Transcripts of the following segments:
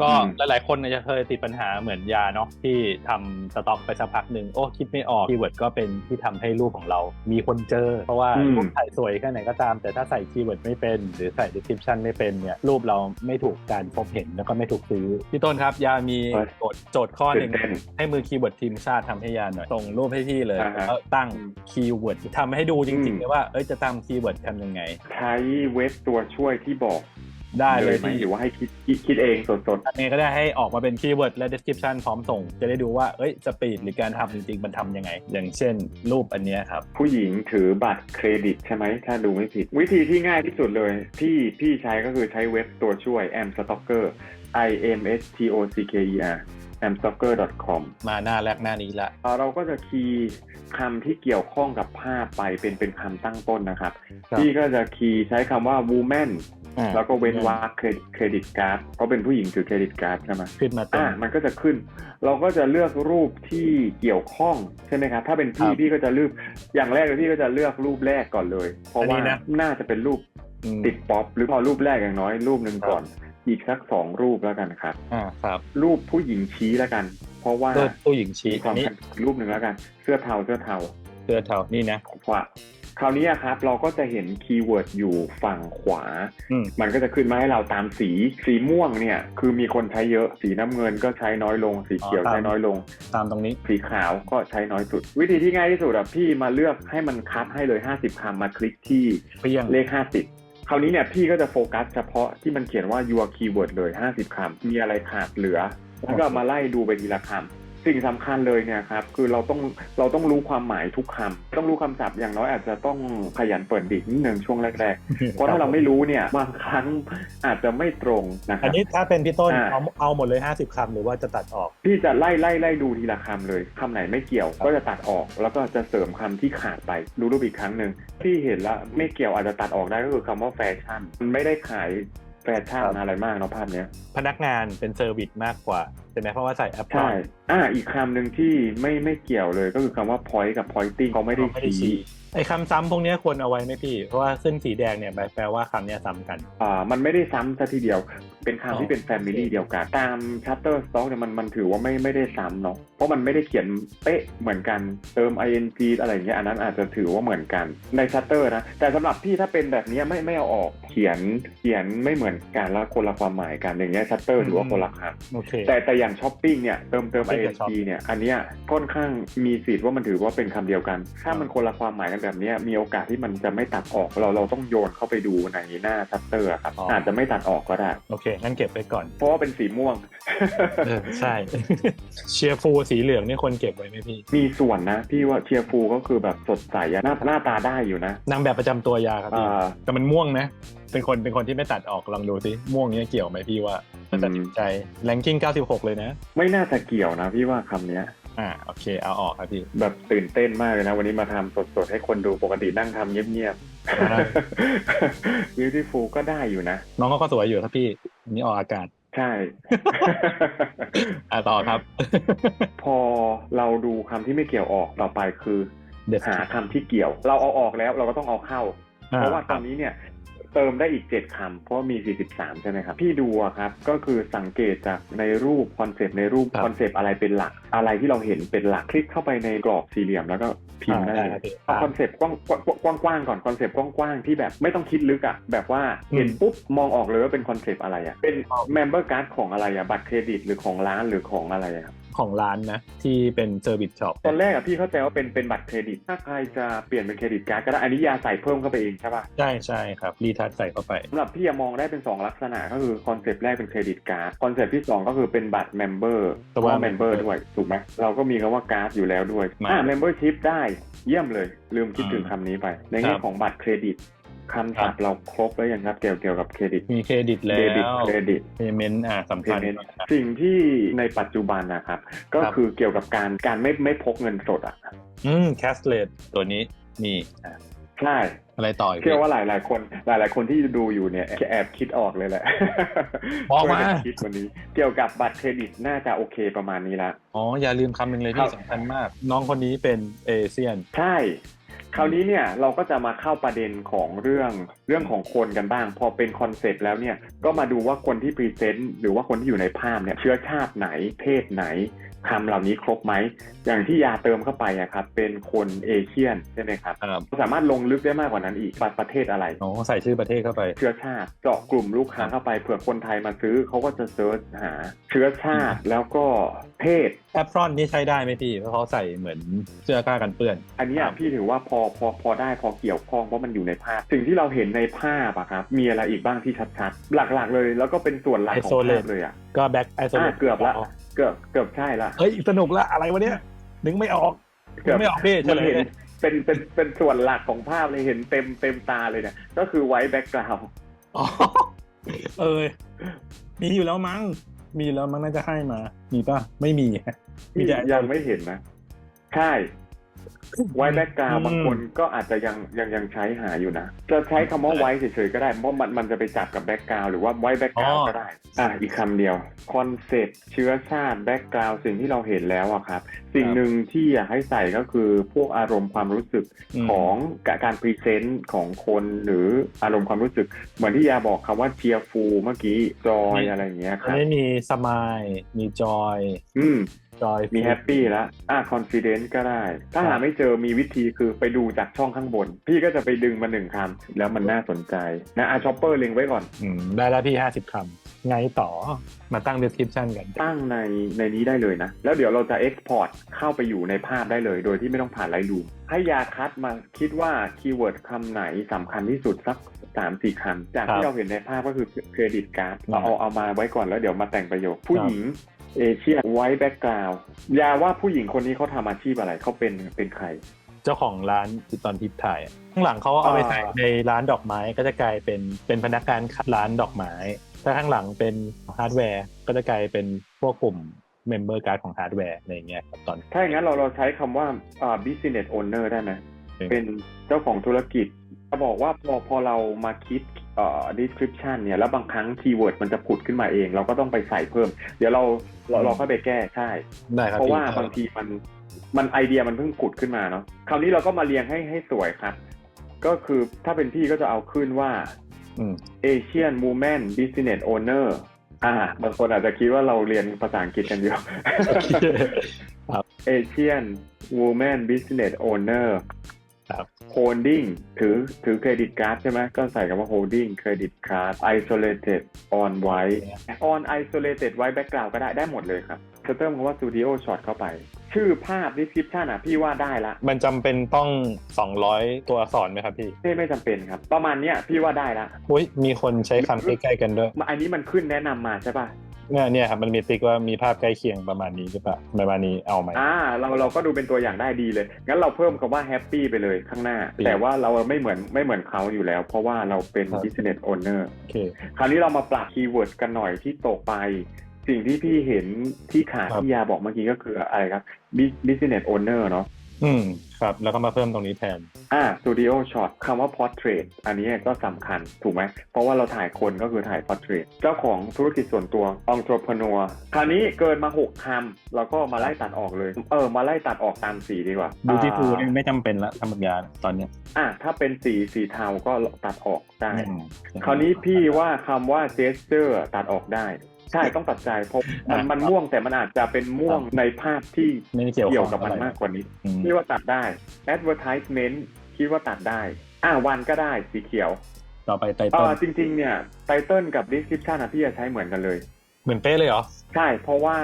ก็อืมหลายๆคนเนี่ยจะเคยติดปัญหาเหมือนยาเนาะที่ทำสต็อกไปสักพักหนึ่งโอ้คิดไม่ออกคีย์เวิร์ดก็เป็นที่ทำให้รูปของเรามีคนเจอ เพราะว่าอืมรูปถ่ายสวยแค่ไหนก็ตาม แต่ถ้าใส่คีย์เวิร์ดไม่เป็น หรือใส่ description ไม่เป็นเนี่ยรูปเราไม่ถูกการพบเห็นแล้วก็ไม่ถูกซื้อพี่ต้นครับยามีโจทย์โจทย์ข้อหนึ่งตื่นเต้นให้มือคีย์เวิร์ดทีมชาติทำให้ยาหน่อยส่งรูปให้พี่เลยอ่าฮะแล้วตั้งอืมคีย์เวิร์ดทำให้ดูจริงอืๆมเลยว่าเอ้ยจะตั้งคีย์เวิร์ดทำยังไง ใช้เว็บตัวช่วยที่บอก ได้เลยไหมพี่หรือว่าให้คิดคิดคิดเองสดอันนี้ก็ได้ให้ออกมาเป็นคีย์เวิร์ดและ description พร้อมส่ง จะได้ดูว่าเอ้ยสปีดหรือการทำจริงๆ มันทำยังไง อย่างเช่น รูปอันเนี้ยครับๆผู้หญิงถือบัตรเครดิตใช่ไหม ถ้าดูไม่ผิด วิธีที่ง่ายที่สุดเลยที่พี่ใช้ก็คือใช้เว็บตัวช่วย am stalker i m s t o c k e r am stalker com มาหน้าแรกหน้านี้ละเอ่อเราก็จะคีย์คำที่เกี่ยวข้องกับภาพไปเป็นเป็นคำตั้งต้นนะครับครับพี่ก็จะคีย์ใช้คำว่า woman อ่า แล้วก็เว้นวรรคเครดิตการ์ดเพราะเป็นผู้หญิงถือเครดิตการ์ดใช่ไหมขึ้นมาตรงอ่ามันก็จะขึ้น เราก็จะเลือกรูปที่เกี่ยวข้องใช่ไหมครับถ้าเป็นพี่ครับพี่ก็จะเลือกอย่างแรกเลยพี่ก็จะเลือกรูปแรกก่อนเลย เพราะอันนี้ว่านะน่าจะเป็นรูปอืมติดป๊อปหรือพอรูปแรกอย่างน้อยรูปหนึ่งครับก่อน อีกสักสองรูปแล้วกันครับ อ่าครับ รูปผู้หญิงชี้แล้วกัน เพราะว่ารูปผู้หญิงชี้มีควาอัมนนี้รูปหนึ่งแล้วกัน เสื้อเทาเสื้อเทาเสื้อเทานี่นะขวา คราวนี้อะครับเราก็จะเห็นคีย์เวิร์ดอยู่ฝั่งขวาอืมมันก็จะขึ้นมาให้เราตามสี สีม่วงเนี่ยคือมีคนใช้เยอะ สีน้ำเงินก็ใช้น้อยลง สีเขียวอ๋อตามใช้น้อยลง ตามตรงนี้ สีขาวก็ใช้น้อยสุด วิธีที่ง่ายที่สุดอะพี่มาเลือกให้มันคัดให้เลย 50คำมาคลิกที่เพียงเลข 50คราวนี้เนี่ยพี่ก็จะโฟกัสเฉพาะที่มันเขียนว่า your keyword เลย 50 คำ มีอะไรขาดเหลือ แล้วก็มาไล่ดูไปทีละคำ สิ่งสำคัญเลยเนี่ยครับคือเราต้องเราต้องรู้ความหมายทุกคำต้องรู้คำศัพท์อย่างน้อยอาจจะต้องขยันเปิดดิกนิดนึงช่วงแรกๆเพราะถ้าเราไม่รู้เนี่ยบางครั้งอาจจะไม่ตรงนะคอัรันบนี้ถ้าเป็นพี่ต้นอ่าเอาเอาหมดเลย 50คำหรือว่าจะตัดออก พี่จะไล่ไล่ไล่ดูทีละคำเลยคำไหนไม่เกี่ยวก็จะตัดออก แล้วก็จะเสริมคำที่ขาดไปดูรูปอีกครั้งหนึ่งพี่เห็นแล้วไม่เกี่ยวอาจจะตัดออกได้ก็คือคำว่าแฟชั่นมันไม่ได้ขาย แฟชั่นครับอะไรมากเนาะภาพเนี้ย พนักงานเป็นเซอร์วิสมากกว่าใช่ไหมเพราะว่าใส่แอปใช่อ่าอีกคำหนึ่งที่ไม่ไม่เกี่ยวเลยก็คือคำว่า point กับ pointing เขาไม่ได้ไม่ได้ชี้ชี้ไอ้คำซ้ำพวกเนี้ยควรเอาไว้ไหมพี่ เพราะว่าขึ้นสีแดงเนี่ยแปลว่าคำเนี้ยซ้ำกัน อ่า มันไม่ได้ซ้ำซะทีเดียว เป็นอ๋อคำที่เป็น Family เดียวกัน ตาม Shutterstock เนี่ยมันมันถือว่าไม่ไม่ได้ซ้ำเนาะเพราะมันไม่ได้เขียนเป๊ะเหมือนกันเติม ing อะไรอย่างเงี้ยอันนั้นอาจจะถือว่าเหมือนกันใน Shutter นะ แต่สำหรับพี่ถ้าเป็นแบบเนี้ยไม่ไม่เอาออกเขียนเขียนไม่เหมือนกันแล้วคนละความหมายกันอย่างเงี้ย Shutter ถือว่าคนละคำโอเคแต่แต่อย่างช้อปปิ้งเนี่ยเติมเติม Shopping กับ ing Shopping เนี่ยอันเนี้ยค่อนข้างมีสิทธิ์ว่ามันถือว่าเป็นคำเดียวกัน ถ้ามันคนละความหมายกันแบบเนี้ยมีโอกาสที่มันจะไม่ตัดออกเราเราต้องโยนเข้าไปดูในหน้าชัตเตอร์ครับอ๋อออาจจะไม่ตัดออกก็ได้โอเคงั้นเก็บไว้ก่อน เพราะว่าเป็นสีม่วง เออใช่ เชียร์ฟูสีเหลืองนี่ควรเก็บไว้ไหมพี่มีส่วนนะพี่ว่าเชียร์ฟูก็คือแบบสดใสอะหน้าหน้าตาได้อยู่นะ นางแบบประจำตัวยาครับพี่อ่า แต่มันม่วงนะ เป็นคนเป็นคนที่ไม่ตัดออกลองดูสิม่วงเนี้ยเกี่ยวไหมพี่ว่าถ้าตัดสินใจแรงกิ้ง 96 เลยนะ ไม่น่าจะเกี่ยวนะพี่ว่าคำเนี้ย อ่าโอเคเอาออกครับพี่ แบบตื่นเต้นมากเลยนะ วันนี้มาทำสดๆ ให้คนดูปกตินั่งทำเงียบ อ่าๆ beautiful ก็ได้อยู่นะ น้องเขาก็สวยอยู่ครับพี่อันนี้ออกอากาศ ใช่อ่าต่อครับ พอเราดูคำที่ไม่เกี่ยวออกต่อไปคือเด็ดหาคำที่เกี่ยว เราเอาออกแล้วเราก็ต้องเอาเข้าอ่เพราะว่าตอนนี้เนี่ย เติมได้อีก 7คำเพราะว่ามี 43 ใช่ไหมครับ พี่ดูอะครับ ก็คือสังเกตจากในรูปคอนเซปต์ในรูปครับคอนเซปต์อะไรเป็นหลัก อะไรที่เราเห็นเป็นหลัก คลิกเข้าไปในกรอบสี่เหลี่ยมแล้วก็พิมพ์ได้อ่าเลได้ครับยพี่เอาคอนเซปต์กว้างกว้างกว้างๆก่อนคอนเซปต์กว้างๆที่แบบไม่ต้องคิดลึกอะแบบว่าอืมเห็นปุ๊บมองออกเลยว่าเป็นคอนเซปต์อะไรอะเป็นเมมเบอร์การ์ดของอะไรอะบัตรเครดิตหรือของร้านหรือของอะไรอะครับ ของร้านนะ ที่เป็นเซอร์วิสช็อปตอนแรกอะพี่เข้าใจว่าเป็นเป็นบัตรเครดิต ถ้าใครจะเปลี่ยนเป็นเครดิตการ์ดก็ได้อันนี้ยาใส่เพิ่มเข้าไปเองใช่ปะใช่ใช่ครับ รีทัชใส่เข้าไปสำหรับพี่อะมองได้เป็น 2 ลักษณะก็คือคอนเซปต์แรกเป็นเครดิตการ์ดคอนเซปต์ที่ 2 ก็คือเป็นบัตรเมมเบอร์แต่ว่าว่าเมมเบอร์ด้วยถูกไหมเราก็มีคำว่าการ์ดอยู่แล้วด้วยมาอ่าเมมเบอร์ชิพได้เยี่ยมเลย ลืมคิดถึงอืมคำนี้ไป ในคแง่รับของบัตรเครดิต คำศัพท์เราครบแล้วยังครับเกี่ยวเกี่ยวกับเครดิต มีเครดิตแล้เดบิตวเครดิตเพย์เมนต์อ่าสำเพคัญย์เมนต์มากสิ่งที่ในปัจจุบันนะครับ ก็ครับคือเกี่ยวกับการการไม่ไม่พกเงินสดอะ อืมแคสเลตตัวนี้นี่อ่าใช่อะไรต่ออีกเชื่อว่าหลายหลายๆคน หลายหลายๆคนที่ดูอยู่เนี่ยแอบคิดออกเลยแหละบอกมาช่วยกันคิดวันนี้ เกี่ยวกับบัตรเครดิตน่าจะโอเคประมาณนี้ละอ๋ออย่าลืมคำหนึ่งเลยครัพี่บสำคัญมาก น้องคนนี้เป็นเอเชียน ใช่ คราวนี้เนี่ยเราก็จะมาเข้าประเด็นของเรื่องเรื่องของคนกันบ้าง พอเป็นคอนเซปต์แล้วเนี่ยก็มาดูว่าคนที่พรีเซนต์หรือว่าคนที่อยู่ในภาพเนี่ยเชื้อชาติไหนเพศไหน คำเหล่านี้ครบไหม อย่างที่ยาเติมเข้าไปอะครับเป็นคนเอเชียนใช่ไหมครับครับสามารถลงลึกได้มากกว่านั้นอีกว่าประเทศอะไรอ๋อใส่ชื่อประเทศเข้าไป เชื้อชาติเจาะกลุ่มลูกค้าเข้าไปเผื่อคนไทยมาซื้อเขาก็จะเซิร์ชหา เชื้อชาติแล้วก็เพศแอปฟรอนนี่ใช้ได้ไหมพี่เพราะเขาใส่เหมือนเสื้อกล้ากันเปื้อน อันเนี้ยครับพี่ถือว่าพอพอพอได้พอเกี่ยวข้องเพราะมันอยู่ในภาพ สิ่งที่เราเห็นในภาพอะครับมีอะไรอีกบ้างที่ชัดๆหลักๆเลย แล้วก็เป็นส่วนหลักของภาพเลยอะ ก็แบ็คไอโซเลอ่าเกือบละเกือบเกือบใช่ละเฮ้ยสนุกละอะไรวะเนี่ยนึกไม่ออกนึกไม่ออกพี่เฉมันลยเห็นเลยเป็นเป็นเป็นส่วนหลักของภาพเลยเห็นเต็มเต็มตาเลยเนี่ยก็คือไว้แบ็กกราวอ๋อเออมีอยู่แล้วมั้งมีแล้วมั้งน่าจะให้มา มีป่ะไม่มีฮะมีแต่ยังไม่เห็นนะใช่ ไว้แบ็กกราวอืมบางคนก็อาจจะยังยังยังใช้หาอยู่นะ จะใช้คำว่าไว้เฉยๆก็ได้ เพราะมันมันจะไปจับกับแบ็กกราวหรือว่าไว้แบ็กกราวก็ได้ อะอีกคำเดียวคอนเซ็ปต์เชื้อชาติแบ็กกราวสิ่งที่เราเห็นแล้วอะครับ สิ่งหนึ่งที่อยากให้ใส่ก็คือพวกอารมณ์ความรู้สึกมของการพรีเซนต์ของคนหรืออารมณ์ความรู้สึก เหมือนที่ยาบอกคำว่าเชียร์ฟูเมื่อกี้จอยอะไรอย่างเงี้ยคอันรับนี้มีสมายมีจอย อืม จอยมีแฮปปี้แล้วอะคอนฟิเดนซ์ก็ได้ ถ้าหาไม่เจอมีวิธีคือไปดูจากช่องข้างบน พี่ก็จะไปดึงมาหนึ่งคำแล้วมันน่าสนใจนะอะช็อปเปอร์เล็งไว้ก่อน อืมได้แล้วพี่ห้าสิบคำไงต่อมาตั้ง description กัน ตั้งในในนี้ได้เลยนะ แล้วเดี๋ยวเราจะ Export เข้าไปอยู่ในภาพได้เลย โดยที่ไม่ต้องผ่านไลท์รูมให้ยาคัดมาคิดว่าคีย์เวิร์ดคำไหนสำคัญที่สุดสักสามสี่คำจากครับที่เราเห็นในภาพก็คือเครดิตการ์ดอืมเราเอาเอามาไว้ก่อนแล้วเดี๋ยวมาแต่งประโยค ผู้ครับหญิง เอเชียไว้แบ็กกราวด์ยาว่าผู้หญิงคนนี้เขาทำอาชีพอะไรเขาเป็นเป็นใคร เจ้าของร้านที่ตอนทิปถ่ายอะข้างหลังเขาเอาไปใส่อ่าในร้านดอกไม้ก็จะกลายเป็นเป็นพนักงานร้านดอกไม้ ถ้าข้างหลังเป็นฮาร์ดแวร์ก็จะกลายเป็นพวกกลุ่มเมมเบอร์การ์ดของฮาร์ดแวร์อะไรอย่างเงี้ยครับตอน ถ้าอย่างนั้นเราเราใช้คำว่าอ่า business owner ได้ไหมเป็นเป็นเจ้าของธุรกิจจะบอกว่าพอพอเรามาคิด เอ่อ description เนี่ยแล้วบางครั้งคีย์เวิร์ดมันจะผุดขึ้นมาเอง เราก็ต้องไปใส่เพิ่ม เดี๋ยวเราเราเราก็ไปแก้ใช่ ได้ครับเพราะว่าพี่บางทีมันมันไอเดียมันเพิ่งผุดขึ้นมาเนาะคราวนี้เราก็มาเรียงให้ให้สวยครับ ก็คือถ้าเป็นพี่ก็จะเอาขึ้นว่าอืม Asian Woman Business Owner อ่าบางคนอาจจะคิดว่าเราเรียนภาษาอังกฤษกันเยอะ Asian Woman Business Owner ครับ Holding ถือถือเครดิตการ์ดใช่ไหมก็ใส่คำว่า Holding Credit Card Isolated On White On Isolated White Background ก็ได้ได้หมดเลยครับจะเติมคำว่า Studio Shot เข้าไป ชื่อภาพ Description อะพี่ว่าได้ละ มันจำเป็นต้อง 200 ตัวอักษรไหมครับพี่ไม่ไม่จำเป็นครับ ประมาณเนี้ยพี่ว่าได้ละอุ้ยมีคนใช้คำใกล้ๆกันด้วย อันนี้มันขึ้นแนะนำมาใช่ป่ะ เนี่ยเนี่ยครับมันมีติ๊กว่ามีภาพใกล้เคียงประมาณนี้หรือเปล่าประมาณนี้เอาไหม อ่าเราเราก็ดูเป็นตัวอย่างได้ดีเลย งั้นเราเพิ่มคำว่าแฮปปี้ไปเลยข้างหน้าดีแต่ว่าเราไม่เหมือนไม่เหมือนเขาอยู่แล้ว เพราะว่าเราเป็น ครับ business owner โอเค คราวนี้เรามาปรับคีย์เวิร์ดกันหน่อยที่ตกไป สิ่งที่พี่เห็นที่ขาดครับ ที่ยาบอกเมื่อกี้ก็คืออะไรครับ Bus- business owner เนาะ อืมครับ แล้วก็มาเพิ่มตรงนี้แทน อ่า studio shot คำว่า portrait อันนี้ก็สำคัญถูกไหม เพราะว่าเราถ่ายคนก็คือถ่าย portrait เจ้าของธุรกิจส่วนตัว entrepreneur คราวนี้เกินมา 6คำเราก็มาไล่ตัดออกเลย เออ มาไล่ตัดออกตามสีดีกว่า beautiful อ่านี่ไม่จำเป็นละทำแบบยาตอนเนี้ยอะถ้าเป็นสีสีเทาก็ตัดออกได้ อืม คราวนี้พี่ว่าคำว่า gesture ตัดออกได้ ใช่ต้องตัดใจเพราะมันอะมันม่วงแต่มันอาจจะเป็นม่วงในภาพที่ไม่ได้เกี่ยวเกี่ยวข้องกับมันอะไรมากกว่านี้อืมพี่ว่าตัดได้ advertisement คิดว่าตัดได้ อะวันก็ได้สีเขียว ต่อไปไตเอเติ้ลอจริง ๆ เนี่ยไตเติลกับ description อะพี่จะใช้เหมือนกันเลย เหมือนเป๊ะเลยเหรอ ใช่ เพราะว่า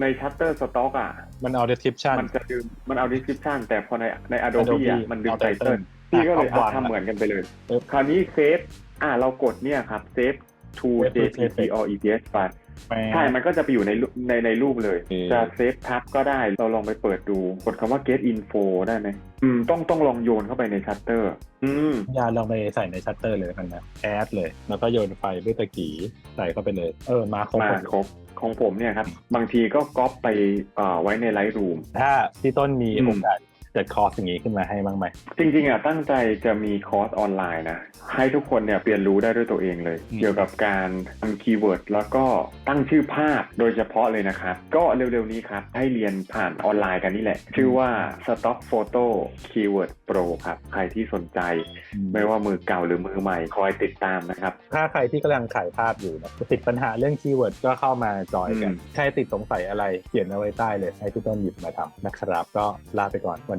ใน Shutterstock อะ มันเอา description มันจะดึงมันเอา description แต่พอในใน Adobe Adobe อะมันดึงเอาไตเติล title พี่ก็เลยอะเอาเอาวางทำเหมือนกันไปเลยเออคราวนี้เซฟอ่าเรากดเนี่ยครับเซฟ to Save to jpg or ets ไปแปล ใช่ มันก็จะไปอยู่ในรูปในในรูปเลยโอเคจะเซฟทับก็ได้ เราลองไปเปิดดู กดคำว่า get info ได้ไหมอืม ต้องต้องลองโยนเข้าไปในชัตเตอร์ อืมยาลองไปใส่ในชัตเตอร์เลยกันนะ แอดเลย แล้วก็โยนไฟด้วยตะกี้ใส่เข้าไปเลย เออ มาครบมาครบของผมเนี่ยครับ บางทีก็ก๊อปไปเอ่อไว้ในไลท์รูม ถ้าพี่ต้นมีอืมโอกาส เกิดคอร์สอย่างนี้ขึ้นมาให้บ้างไหมจริงๆอะตั้งใจจะมีคอร์สออนไลน์นะให้ทุกคนเนี่ยเรียนรู้ได้ด้วยตัวเองเลยอืมเกี่ยวกับการทำคีย์เวิร์ดแล้วก็ตั้งชื่อภาพโดยเฉพาะเลยนะครับก็เร็วๆนี้ครับให้เรียนผ่านออนไลน์กันนี่แหละ ชื่อว่า Stock Photo Keyword Pro ครับใครที่สนใจ ไม่ว่ามือเก่าหรือมือใหม่คอยติดตามนะครับ ถ้าใครที่กำลังขายภาพอยู่นะติดปัญหาเรื่องคีย์เวิร์ดก็เข้ามาจอยกันอืมใครติดสงสัยอะไรเขียนเอาไว้ใต้เลยให้พี่ต้นหยิบมาทำนะครับ ก็ลาไปก่อนวัน